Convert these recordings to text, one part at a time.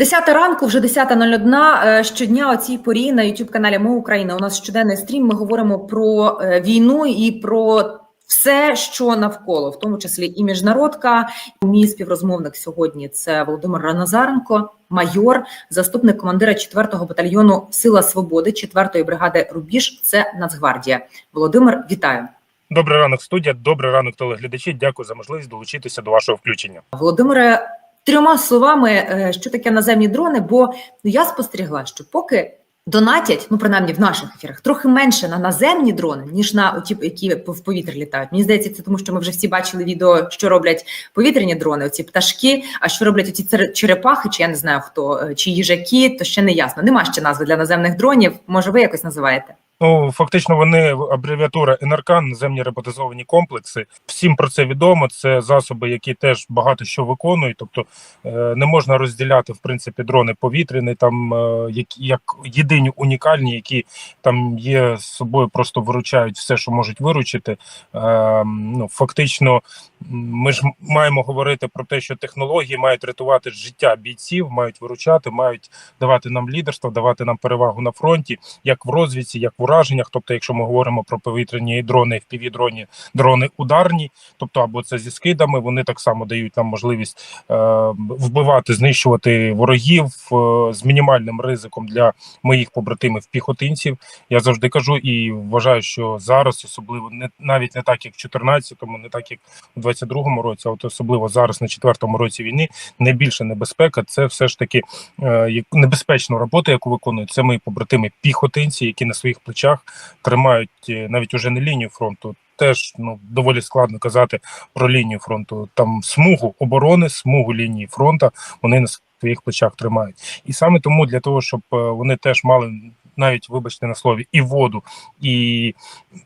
Десята ранку, вже 10.01. Е, Щодня о цій порі на youtube каналі Ми Україна. У нас щоденний стрім. Ми говоримо про е, війну і про все, що навколо, в тому числі і міжнародка. Мій співрозмовник сьогодні це Володимир Раназаренко, майор, заступник командира 4-го батальйону Сила Свободи 4-ї бригади Рубіж. Це Нацгвардія. Володимир, вітаю. Добрий ранок, студія. Добрий ранок, телеглядачі. Дякую за можливість долучитися до вашого включення. Володимире, трьома словами, е, що таке наземні дрони, бо ну, я спостерігла, що поки донатять, ну принаймні в наших ефірах, трохи менше на наземні дрони, ніж на ті, які в повітрі літають. Мені здається, це тому, що ми вже всі бачили відео, що роблять повітряні дрони, оці пташки. А що роблять оці черепахи, чи я не знаю хто, е, чи їжаки, то ще не ясно. Нема ще назви для наземних дронів. Може, ви якось називаєте? Ну фактично, вони абревіатура НРК, наземні роботизовані комплекси. Всім про це відомо. Це засоби, які теж багато що виконують. Тобто е, не можна розділяти в принципі дрони повітряні, там е, які як єдині унікальні, які там є з собою, просто виручають все, що можуть виручити. Е, ну фактично, ми ж маємо говорити про те, що технології мають рятувати життя бійців, мають виручати, мають давати нам лідерство, давати нам перевагу на фронті, як в розвідці, як в ураженнях. Тобто, якщо ми говоримо про повітряні дрони, fpv дроні, дрони ударні, тобто або це зі скидами, вони так само дають нам можливість е, вбивати, знищувати ворогів е, з мінімальним ризиком для моїх побратимів піхотинців. Я завжди кажу і вважаю, що зараз, особливо не навіть не так, як в 14-му, не так як у 22-му році, а от особливо зараз на четвертому році війни, найбільша небезпека це все ж таки е, небезпечна робота, яку виконують це мої побратими піхотинці, які на своїх плечах тримають е, навіть уже не лінію фронту. Теж ну доволі складно казати про лінію фронту. Там смугу оборони, смугу лінії фронту вони на своїх плечах тримають. І саме тому для того, щоб е, вони теж мали навіть, вибачте на слові, і воду, і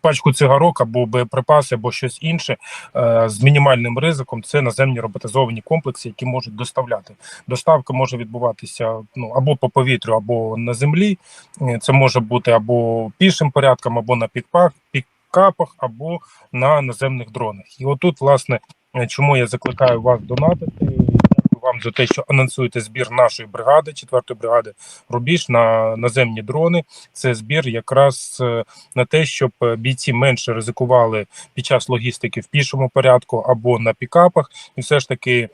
пачку цигарок або боєприпаси, або щось інше е, з мінімальним ризиком, це наземні роботизовані комплекси, які можуть доставляти. Доставка може відбуватися ну або по повітрю, або на землі. Е, Це може бути або пішим порядком, або на пікпах, пікапах, або на наземних дронах. І отут, власне, е, чому я закликаю вас донатити. Вам за те, що анонсуєте збір нашої бригади, 4-ї бригади Рубіж на наземні дрони. Це збір якраз е, на те, щоб е, бійці менше ризикували під час логістики в пішому порядку або на пікапах, і все ж таки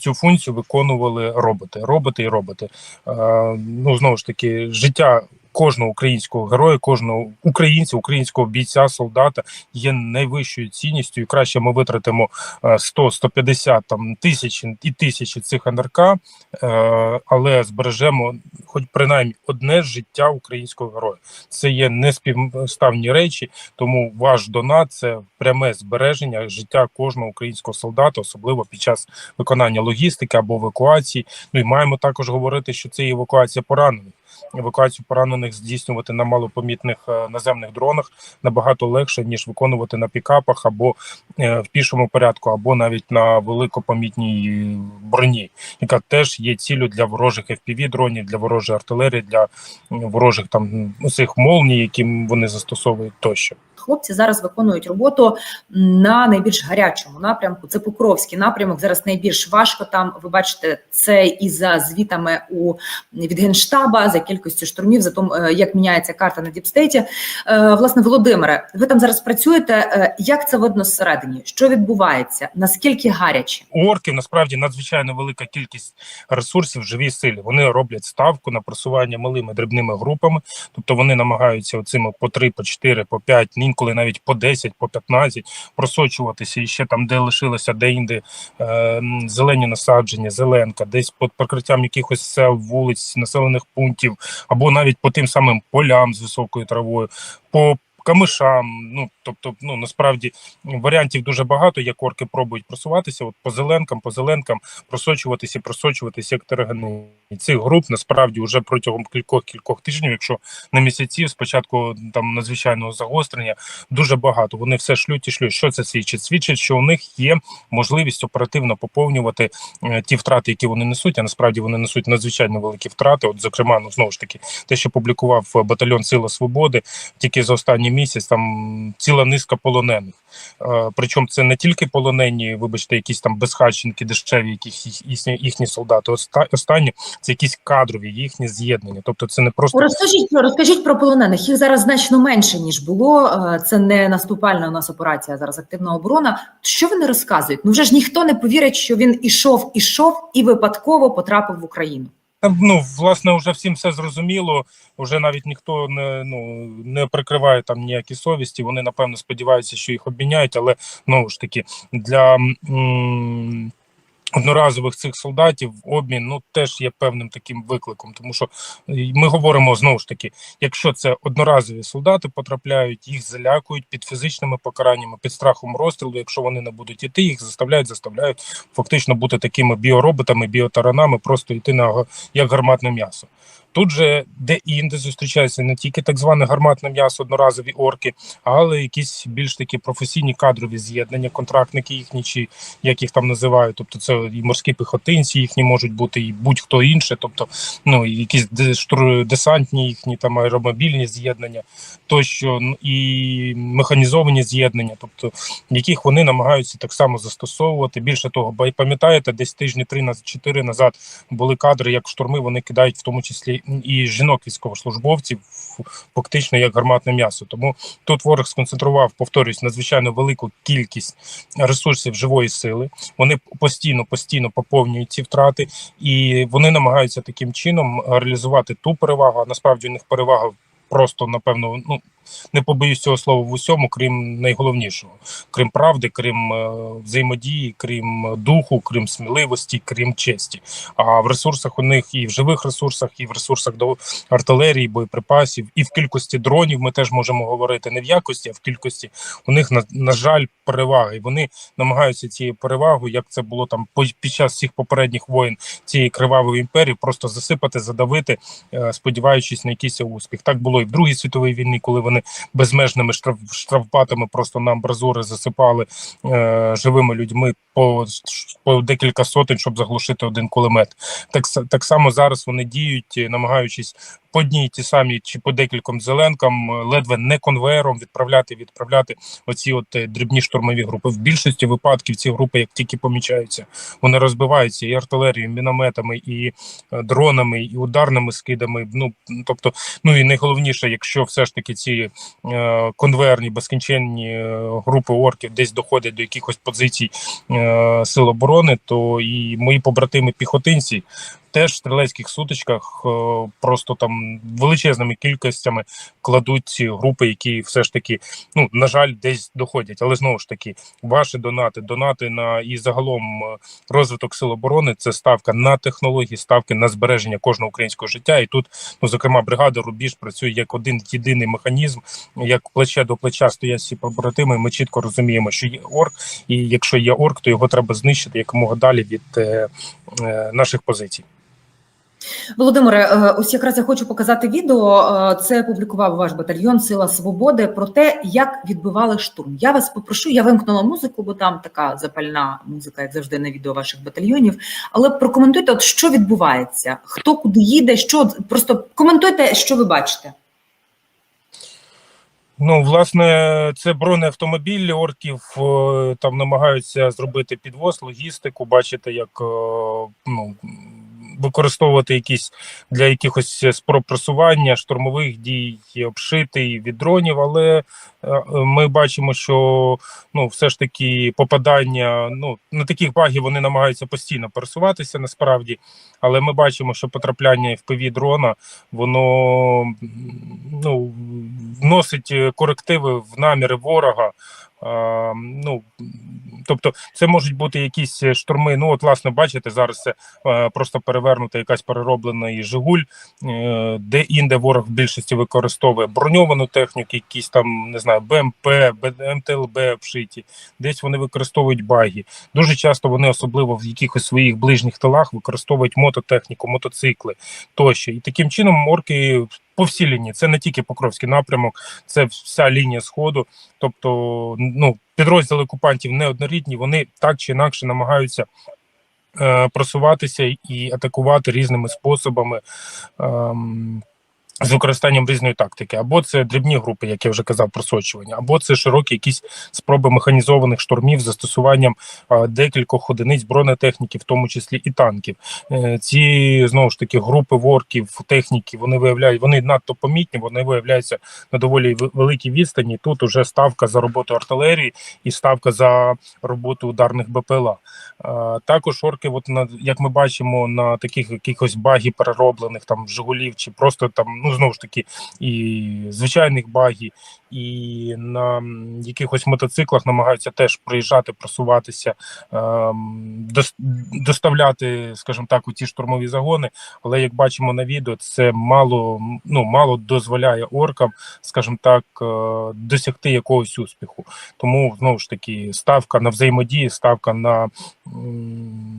цю функцію виконували роботи, роботи і роботи. Е, Ну знову ж таки, життя. Кожного українського героя, кожного українця, українського бійця, солдата є найвищою цінністю, і краще ми витратимо е, 100, 150, там тисячі і тисячі цих НРК, е, але збережемо, хоч принаймні, одне життя українського героя. Це є неспівставні речі, тому ваш донат це пряме збереження життя кожного українського солдата, особливо під час виконання логістики або евакуації. Ну і маємо також говорити, що це евакуація поранених. Евакуацію поранених здійснювати на малопомітних е, наземних дронах набагато легше ніж виконувати на пікапах або е, в пішому порядку, або навіть на великопомітній броні, яка теж є ціллю для ворожих fpv дронів, для ворожої артилерії, для ворожих там усіх молній, які вони застосовують тощо. Хлопці зараз виконують роботу на найбільш гарячому напрямку. Це Покровський напрямок. Зараз найбільш важко там. Ви бачите, це і за звітами у від генштаба, за кількістю штурмів, за тому, е, як міняється карта на діпстейті. Е, Власне, Володимире, ви там зараз працюєте. Е, Як це видно зсередині? Що відбувається? Наскільки гаряче? У орків насправді надзвичайно велика кількість ресурсів в живій силі. Вони роблять ставку на просування малими дрібними групами, тобто вони намагаються оцими по 3, по 4, по 5, інколи навіть по 10, по 15 просочуватися і ще там, де лишилося де-інде е, зелені насадження, зеленка, десь під прикриттям якихось сел, вулиць, населених пунктів, або навіть по тим самим полям з високою травою, по камишам. Ну тобто, ну насправді варіантів дуже багато, як орки пробують просуватися. От по зеленкам, по зеленкам просочуватися, просочуватися як таргани. Цих груп насправді вже протягом кількох кількох тижнів, якщо не місяців, спочатку там надзвичайного загострення, дуже багато. Вони все шлють і шлють. Що це свідчить? Свідчить, що у них є можливість оперативно поповнювати е, ті втрати, які вони несуть. А насправді вони несуть надзвичайно великі втрати. От, зокрема, ну знову ж таки, те, що публікував е, батальйон Сила Свободи, тільки за останній місяць там ціла низка полонених. Е, Причому це не тільки полонені, вибачте, якісь там безхатченки дешеві, їх- їхні, їхні солдати. Оста- Останні це якісь кадрові їхні з'єднання. Тобто це не просто Розкажіть, розкажіть про полонених. Їх зараз значно менше ніж було. Е, Це не наступальна у нас операція, зараз активна оборона. Що вони розказують? Ну вже ж ніхто не повірить, що він ішов, ішов і випадково потрапив в Україну. Ну, власне, вже всім все зрозуміло. Вже навіть ніхто не ну не прикриває там ніякі совісті. Вони напевно сподіваються, що їх обміняють, але знову ж таки для м, одноразових цих солдатів обмін ну теж є певним таким викликом, тому що е, ми говоримо знову ж таки, якщо це одноразові солдати потрапляють, їх залякують під фізичними покараннями, під страхом розстрілу. Якщо вони не будуть іти, їх заставляють, заставляють фактично бути такими біороботами, біотаранами, просто йти на як гарматне м'ясо. Тут же де інде зустрічається не тільки так зване гарматне м'ясо, одноразові орки, але якісь більш такі професійні кадрові з'єднання, контрактники їхні, чи як їх там називають. Тобто це і морські піхотинці їхні можуть бути, і будь-хто інше, тобто ну якісь десантні їхні там аеромобільні з'єднання, тощо ну, і механізовані з'єднання, тобто яких вони намагаються так само застосовувати. Більше того, бо пам'ятаєте, десь тижні три на чотири назад були кадри, як штурми вони кидають, в тому числі і жінок військовослужбовців, фактично як гарматне м'ясо. Тому тут ворог сконцентрував, повторюсь, надзвичайно велику кількість ресурсів живої сили. Вони постійно постійно поповнюють ці втрати, і вони намагаються таким чином реалізувати ту перевагу. А насправді у них перевага просто напевно ну. Не побоюсь цього слова в усьому, крім найголовнішого, крім правди, крім е, взаємодії, крім духу, крім сміливості, крім честі. А в ресурсах у них і в живих ресурсах, і в ресурсах до артилерії, боєприпасів, і в кількості дронів ми теж можемо говорити не в якості, а в кількості. У них на, на жаль переваги. І вони намагаються цією перевагою, як це було там під час всіх попередніх воєн цієї кривавої імперії, просто засипати, задавити, е, сподіваючись на якийсь успіх. Так було і в Другій світовій війні, коли вони безмежними штраф, штрафбатами просто на амбразури засипали е, живими людьми по, по декілька сотень, щоб заглушити один кулемет. Так, так само зараз вони діють, е, намагаючись по одній ті самі чи по декільком зеленкам, е, ледве не конвеєром відправляти, відправляти оці от е, дрібні штурмові групи. В більшості випадків ці групи, як тільки помічаються, вони розбиваються і артилерією, і мінометами, і е, дронами, і ударними скидами. Ну тобто, ну і найголовніше, якщо все ж таки ці е, конвейерні безкінченні групи орків десь доходять до якихось позицій е, сил оборони, то і мої побратими піхотинці. Теж в стрілецьких сутичках е, просто там величезними кількостями кладуть ці групи, які все ж таки, ну на жаль, десь доходять. Але знову ж таки, ваші донати, донати на і загалом е, розвиток сил оборони це ставка на технології, ставки на збереження кожного українського життя. І тут, ну зокрема, бригада Рубіж працює як один єдиний механізм, як плече до плеча стоять всі побратими. Ми чітко розуміємо, що є орк, і якщо є орк, то його треба знищити якомога далі від е, наших позицій. Володимире, е, ось якраз я хочу показати відео. е, Це публікував ваш батальйон Сила Свободи про те, як відбивали штурм. Я вас попрошу, я вимкнула музику, бо там така запальна музика, як завжди, на відео ваших батальйонів. Але прокоментуйте, от що відбувається, хто куди їде, що просто коментуйте, що ви бачите. Ну, власне, це бронеавтомобілі орків е, там намагаються зробити підвоз, логістику. Бачите, як ну, використовувати якісь для якихось спроб просування, штурмових дій, обшитий від дронів. Але е, ми бачимо, що ну, все ж таки попадання ну, на таких багів вони намагаються постійно пересуватися насправді. Але ми бачимо, що потрапляння FPV дрона воно ну, вносить е, корективи в наміри ворога. Ну, тобто, це можуть бути якісь штурми. Ну, от, власне, бачите, зараз це е, просто перевернута якась перероблена Жигуль, е, де інде ворог в більшості використовує броньовану техніку, якісь там не знаю, БМП, МТЛБ вшиті. Десь вони використовують баги. Дуже часто вони, особливо в якихось своїх ближніх тилах, використовують мототехніку, мотоцикли тощо. І таким чином орки по всій лінії. Це не тільки Покровський напрямок, це вся лінія сходу. Тобто, ну підрозділи окупантів неоднорідні, вони так чи інакше намагаються. е, Просуватися і атакувати різними способами. З використанням різної тактики, або це дрібні групи, як я вже казав, просочування, або це широкі якісь спроби механізованих штурмів з застосуванням декількох одиниць бронетехніки, в тому числі і танків. Е, Ці знову ж таки групи ворків, техніки, вони виявляють, вони надто помітні, вони виявляються на доволі великій відстані. Тут уже ставка за роботу артилерії і ставка за роботу ударних БПЛА. Також орки, от на як ми бачимо, на таких якихось багі перероблених там Жигулів, чи просто там, ну знову ж таки, і звичайних багі, і на якихось мотоциклах намагаються теж приїжджати, просуватися, ем, доставляти, скажімо так, у ті штурмові загони. Але як бачимо на відео, це мало ну мало дозволяє оркам, скажімо так, е, досягти якогось успіху. Тому знову ж таки ставка на взаємодії, ставка на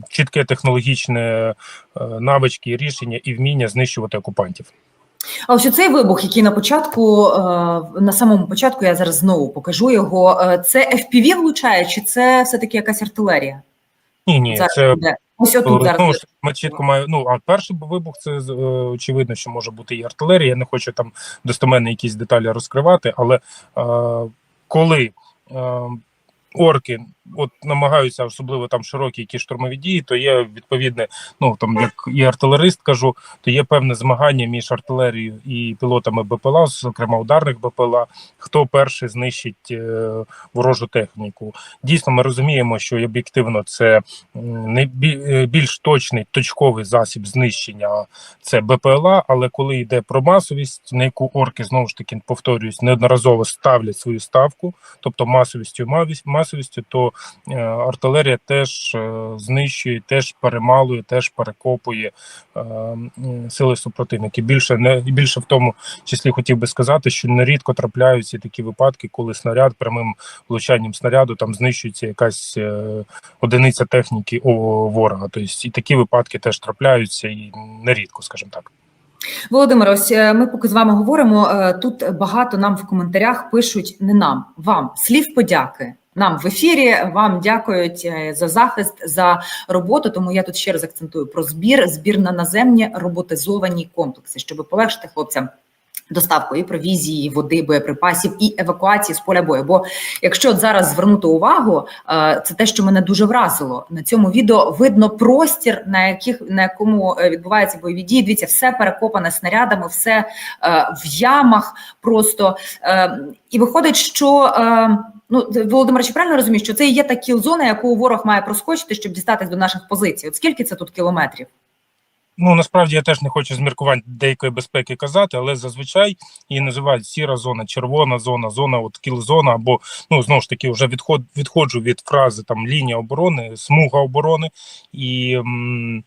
чітке технологічне е, навички, рішення і вміння знищувати окупантів. А ось цей вибух, який на початку, е, на самому початку, я зараз знову покажу його. е, Це FPV влучає, чи це все-таки якась артилерія? Ні, ні, Зараз це буде. Ось отут зараз. Ну, ми чітко маю. Ну а перший вибух це очевидно, що може бути і артилерія. Я не хочу там достеменно якісь деталі розкривати, але е, коли е, орки от намагаються, особливо там широкі якісь штурмові дії, то є відповідне, ну там як і артилерист кажу, то є певне змагання між артилерією і пілотами БПЛА, зокрема ударних БПЛА, хто перший знищить е, ворожу техніку. Дійсно, ми розуміємо, що об'єктивно це не е, більш точний точковий засіб знищення це БПЛА, але коли йде про масовість, на яку орки знову ж таки повторююсь, неодноразово ставлять свою ставку, тобто масовістю і мавість- масовістю, то е, артилерія теж е, знищує, теж перемалує, теж перекопує е, сили супротивників. Більше не більше в тому числі хотів би сказати, що нерідко трапляються такі випадки, коли снаряд прямим влучанням снаряду там знищується якась е, одиниця техніки ворога. Тобто і такі випадки теж трапляються і нерідко, скажімо так. Володимир, ось е, ми поки з вами говоримо. е, Тут багато нам в коментарях пишуть не нам, вам слів подяки. Нам в ефірі вам дякують е, за захист, за роботу. Тому я тут ще раз акцентую про збір, збір на наземні роботизовані комплекси, щоб полегшити хлопцям. Доставку і провізії, води, боєприпасів і евакуації з поля бою. Бо якщо от зараз звернути увагу, е, це те, що мене дуже вразило. На цьому відео видно простір, на яких на якому е, відбуваються бойові дії. Дивіться, все перекопане снарядами, все е, в ямах. Просто і виходить, що ну Володимир, чи правильно розумієш, що це і є та кіл-зона, яку ворог має проскочити, щоб дістатись до наших позицій. От скільки це тут кілометрів? Ну насправді я теж не хочу з міркувань деякої безпеки казати, але зазвичай її називають сіра зона, червона зона, зона, от кіл-зона, або ну знову ж таки вже відход відходжу від фрази там лінія оборони, смуга оборони, і м,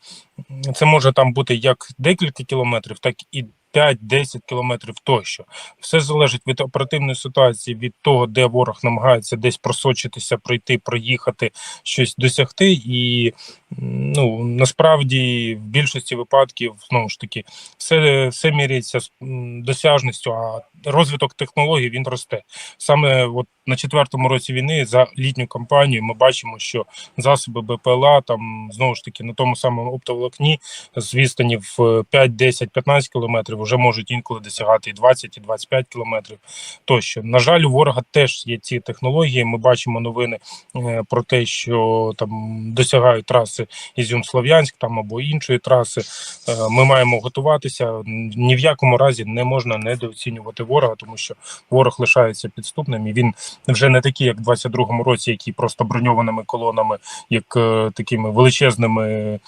це може там бути як декілька кілометрів, так і 5-10 кілометрів тощо. Все залежить від оперативної ситуації, від того, де ворог намагається десь просочитися, пройти, проїхати, щось досягти. І ну насправді в більшості випадків знову ж таки все, все міряється з досяжністю, а розвиток технологій він росте. Саме от на четвертому році війни за літню кампанію ми бачимо, що засоби БПЛА там знову ж таки на тому самому оптоволокні з відстані в 5, 10, 15 кілометрів вже можуть інколи досягати і 20, і 25 кілометрів. Тощо, на жаль, у ворога теж є ці технології. Ми бачимо новини е, про те, що там досягають траси Ізюм-Слов'янськ там або іншої траси. Е, Ми маємо готуватися. Ні в якому разі не можна недооцінювати ворога, тому що ворог лишається підступним і він вже не такий, як в 22-му році, який просто броньованими колонами, як е, такими величезними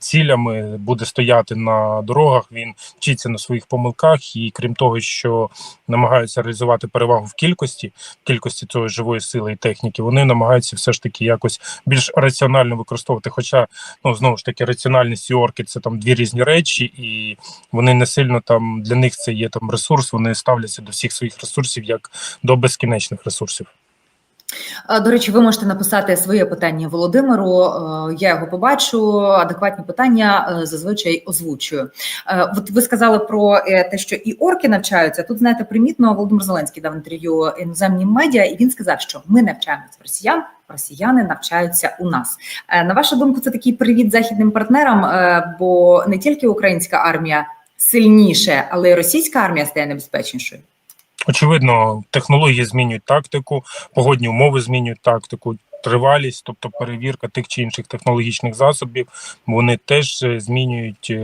цілями буде стояти на дорогах. Він вчиться на своїх помилках, і крім того, що намагаються реалізувати перевагу в кількості, в кількості цієї живої сили і техніки, вони намагаються все ж таки якось більш раціонально використовувати. Хоча ну знову ж таки раціональність і орки це там дві різні речі, і вони не сильно там для них це є там ресурс. Вони ставляться до всіх своїх ресурсів як до безкінечних ресурсів. Е, До речі, ви можете написати своє питання Володимиру. е, Я його побачу. Адекватні питання е, зазвичай озвучую. От ви сказали про те, що і орки навчаються. Тут знаєте, примітно Володимир Зеленський дав інтерв'ю іноземним медіа, і він сказав, що ми навчаємося в росіян. Росіяни навчаються у нас. На вашу думку, це такий привіт західним партнерам, бо не тільки українська армія сильніше, але й російська армія стає небезпечнішою. Очевидно, технології змінюють тактику, погодні умови змінюють тактику, тривалість, тобто перевірка тих чи інших технологічних засобів, вони теж е, змінюють е,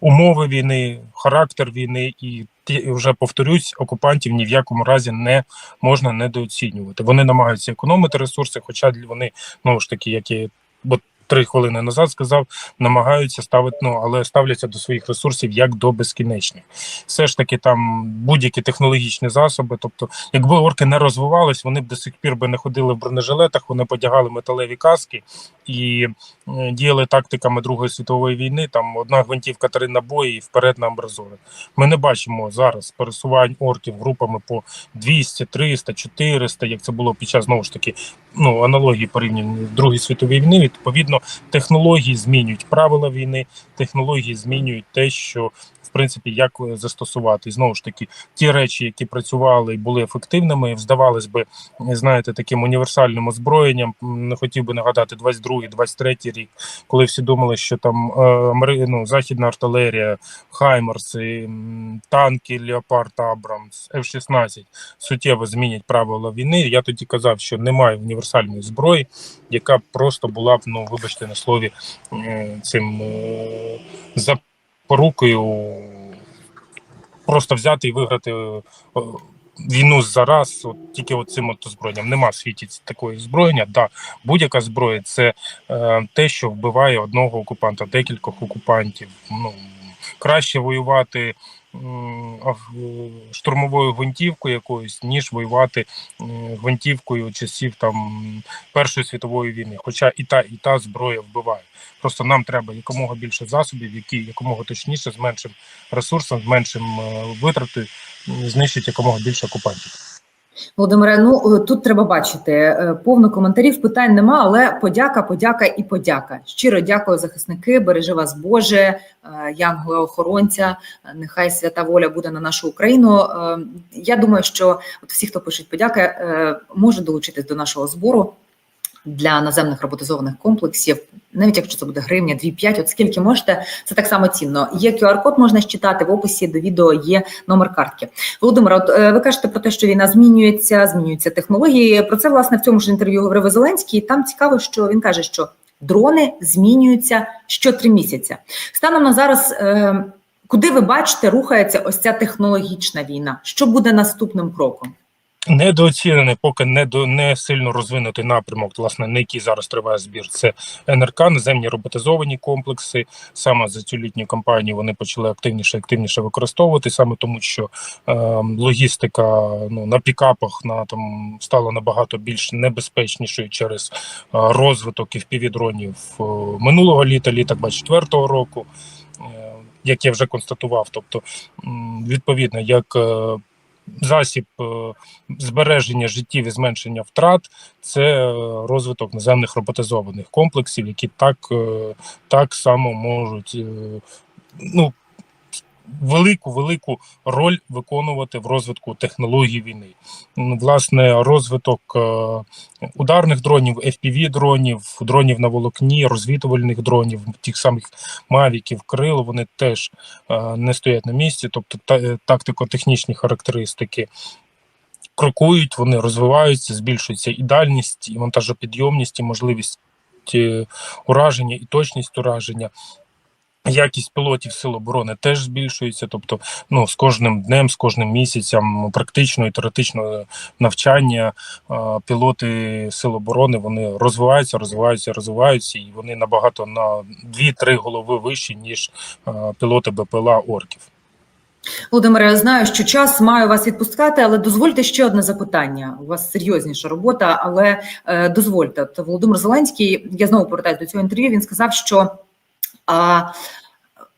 умови війни, характер війни, і вже повторюсь, окупантів ні в якому разі не можна недооцінювати. Вони намагаються економити ресурси, хоча вони знову ж таки, як я от три хвилини назад сказав, намагаються ставити, ну але ставляться до своїх ресурсів як до безкінечних. Все ж таки, там будь-які технологічні засоби. Тобто, якби орки не розвивались, вони б до сих пір би не ходили в бронежилетах, вони подягали металеві каски і е, діяли тактиками Другої світової війни. Там одна гвинтівка, три набої і вперед на амбразури. Ми не бачимо зараз пересувань орків групами по 200, 300, 400, як це було під час знову ж таки ну аналогії порівняно з Другої світової війни. Відповідно, технології змінюють правила війни, технології змінюють те, що в принципі як е, застосувати. Знову ж таки, ті речі, які працювали і були ефективними, здавалось би, знаєте, таким універсальним озброєнням. Не хотів би нагадати 22-й, 23-й рік, коли всі думали, що там е, ну, західна артилерія, Хаймерси, танки, Леопард Абрамс, F-16 суттєво змінять правила війни. Я тоді казав, що немає універсальної зброї, яка просто була б, ну вибачте на слові, цим е, запорукою просто взяти і виграти е, війну зараз, от тільки от цим озброєнням. Нема в світі такої зброєння. Да, будь-яка зброя це е, те, що вбиває одного окупанта, декількох окупантів. Ну краще воювати штурмовою гвинтівкою якоюсь, ніж воювати гвинтівкою часів там Першої світової війни. Хоча і та, і та зброя вбиває. Просто нам треба якомога більше засобів, які якомога точніше, з меншим ресурсом, з меншим е, витратою знищить якомога більше окупантів. Володимире, ну е, тут треба бачити е, повно коментарів. Питань нема, але подяка, подяка і подяка. Щиро дякую, захисники. Бережи вас, Боже, янгола охоронця. е, Нехай свята воля буде на нашу Україну. Е, Я думаю, що от всі, хто пишуть подяки, е, можуть долучитись до нашого збору. Для наземних роботизованих комплексів, навіть якщо це буде гривня, 2-5, от скільки можете, це так само цінно. Є QR-код, можна считати в описі до відео є номер картки. Володимир, от е, ви кажете про те, що війна змінюється, змінюються технології. Про це власне в цьому ж інтерв'ю говорив Зеленський. Там цікаво, що він каже, що дрони змінюються що три місяці. Станом на зараз, е, куди ви бачите, рухається ось ця технологічна війна? Що буде наступним кроком? Недооцінений, поки не до не сильно розвинутий напрямок, власне, на який зараз триває збір. Це НРК, наземні роботизовані комплекси. Саме за цю літню кампанію вони почали активніше активніше використовувати, саме тому, що е, логістика ну на пікапах на там стала набагато більш небезпечнішою через е, розвиток і впівдронів е, минулого літа, літа 24-го року. Е, як я вже констатував, тобто відповідно, як е, засіб е, збереження життів і зменшення втрат це е, розвиток наземних роботизованих комплексів, які так, е, так само можуть ну, велику велику роль виконувати в розвитку технологій війни. Власне, розвиток е, ударних дронів, fpv дронів, дронів на волокні, розвідувальних дронів, тих самих мавіків, крил, вони теж е, не стоять на місці, тобто е, тактико-технічні характеристики крокують, вони розвиваються, збільшується і дальність, і вантажопідйомність, і можливість ураження, і точність ураження. Якість пілотів сил оборони теж збільшується. Тобто, ну з кожним днем, з кожним місяцем практично і теоретично навчання е, пілоти сил оборони вони розвиваються, розвиваються, розвиваються, і вони набагато на 2-3 голови вищі ніж е, пілоти БПЛА орків. Володимире, я знаю, що час маю вас відпускати, але дозвольте ще одне запитання. У вас серйозніша робота, але е, дозвольте. От Володимир Зеленський, я знову повертаюся до цього інтерв'ю. Він сказав, що а,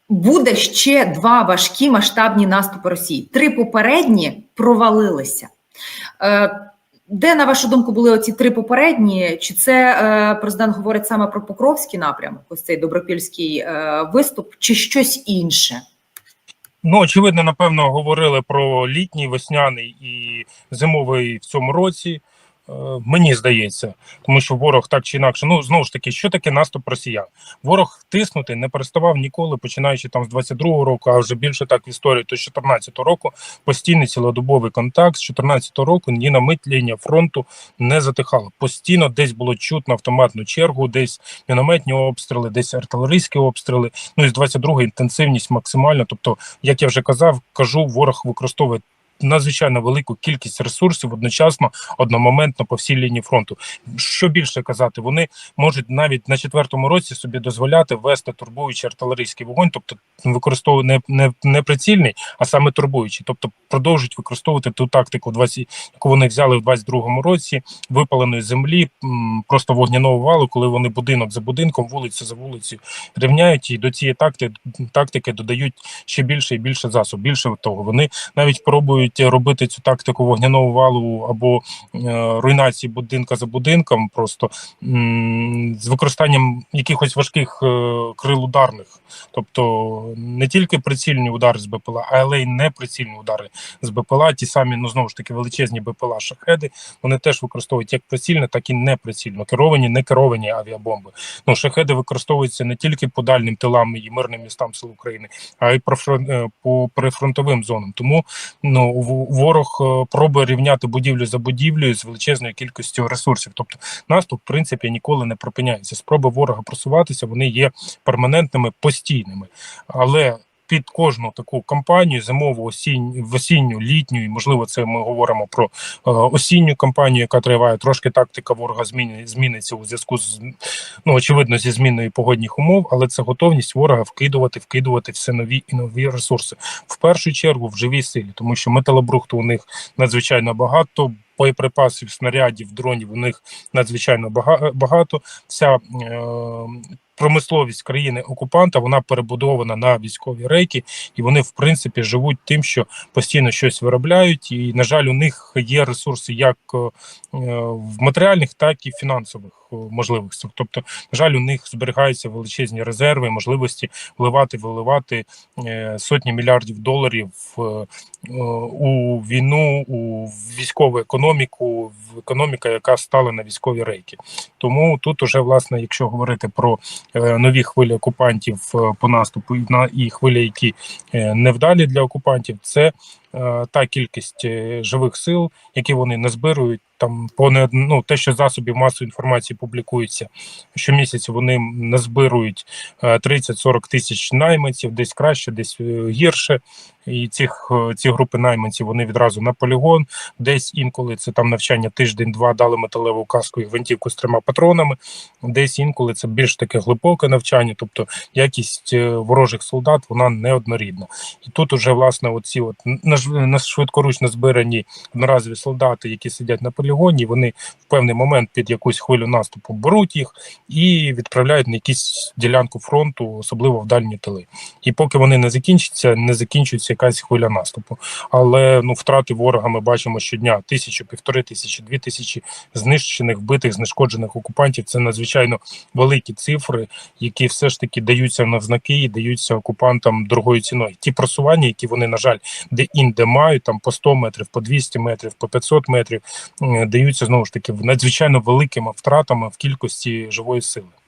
буде ще два важкі масштабні наступи Росії. Три попередні провалилися. Е, де, на вашу думку, були оці три попередні? Чи це е, президент говорить саме про Покровський напрямок, ось цей добропільський е, виступ, чи щось інше? Ну, очевидно, напевно, говорили про літній, весняний і зимовий в цьому році. Е, Мені здається, тому що ворог так чи інакше, ну знову ж таки, що таке наступ росіян? Ворог тиснути не переставав ніколи, починаючи там з 22-го року, а вже більше так в історії, то з 14-го року постійний цілодобовий контакт. З 14-го року ні на мить лінія фронту не затихала. Постійно десь було чутно автоматну чергу, десь мінометні обстріли, десь артилерійські обстріли. Ну і з 22-го інтенсивність максимальна. Тобто, як я вже казав, кажу, ворог використовує. Надзвичайно велику кількість ресурсів одночасно, одномоментно по всій лінії фронту. Що більше казати, вони можуть навіть на четвертому році собі дозволяти вести турбуючий артилерійський вогонь, тобто використовувати не, не, не прицільний, а саме турбуючий, тобто продовжують використовувати ту тактику, 20, яку вони взяли в 22-му році, випаленої землі, просто вогняного валу, коли вони будинок за будинком, вулицю за вулицею рівняють і до цієї тактики, тактики додають ще більше і більше засоб. Більше того, вони навіть пробують робити цю тактику вогняного валу або е, руйнації будинка за будинком, просто з використанням якихось важких е, крил ударних, тобто не тільки прицільні удари з БПЛА, але й неприцільні удари з БПЛА. Ті самі, ну знову ж таки, величезні БПЛА шахеди. Вони теж використовують як прицільно, так і неприцільно. Керовані, не керовані авіабомби. Ну шахеди використовуються не тільки по дальнім тилам і мирним містам Сил України, а й про е, по прифронтовим зонам. Тому ну ворог е, пробує рівняти будівлю за будівлею з величезною кількістю ресурсів. Тобто наступ, в принципі, ніколи не припиняється. Спроби ворога просуватися вони є перманентними, постійними, але. Під кожну таку кампанію зимову, осінню, осінню, літню, і можливо, це ми говоримо про е, осінню кампанію, яка триває. Трошки тактика ворога зміни, зміниться у зв'язку з ну очевидно зі зміною погодних умов, але це готовність ворога вкидувати, вкидувати все нові і нові ресурси. В першу чергу в живій силі, тому що металобрухту у них надзвичайно багато. Боєприпасів, снарядів, дронів у них надзвичайно багато. Вся е, промисловість країни окупанта вона перебудована на військові рейки, і вони в принципі живуть тим, що постійно щось виробляють. І на жаль, у них є ресурси як е, в матеріальних, так і фінансових можливостях. Тобто, на жаль, у них зберігаються величезні резерви, можливості вливати, виливати е, сотні мільярдів доларів е, е, у війну, у військову економіку, в економіка, яка стала на військові рейки. Тому тут уже власне, якщо говорити про е, нові хвилі окупантів е, по наступу і хвилі, які е, невдалі для окупантів, це е, та кількість е, живих сил, які вони назбирують. Там по ну, те, що засобів масової інформації публікується щомісяця, вони назбирують е, 30-40 тисяч найманців, десь краще, десь е, гірше. І цих е, ці групи найманців вони відразу на полігон. Десь інколи це там навчання тиждень-два дали металеву каску і гвинтівку з трьома патронами. Десь інколи це більш таке глибоке навчання, тобто якість е, ворожих солдат вона неоднорідна. І тут уже власне оці от на, швидкоручно збирані одноразові солдати, які сидять на полігоні, вони в певний момент під якусь хвилю наступу беруть їх і відправляють на якусь ділянку фронту, особливо в дальні тили. І поки вони не закінчаться, не закінчується якась хвиля наступу. Але ну втрати ворога ми бачимо щодня тисячу, півтори тисячі, дві тисячі знищених, вбитих, знешкоджених окупантів. Це надзвичайно великі цифри, які все ж таки даються на знаки і даються окупантам дорогою ціною. Ті просування, які вони, на жаль, де інде мають там по 100 метрів, по 200 метрів, по 500 метрів, даються знову ж таки надзвичайно великими втратами в кількості живої сили.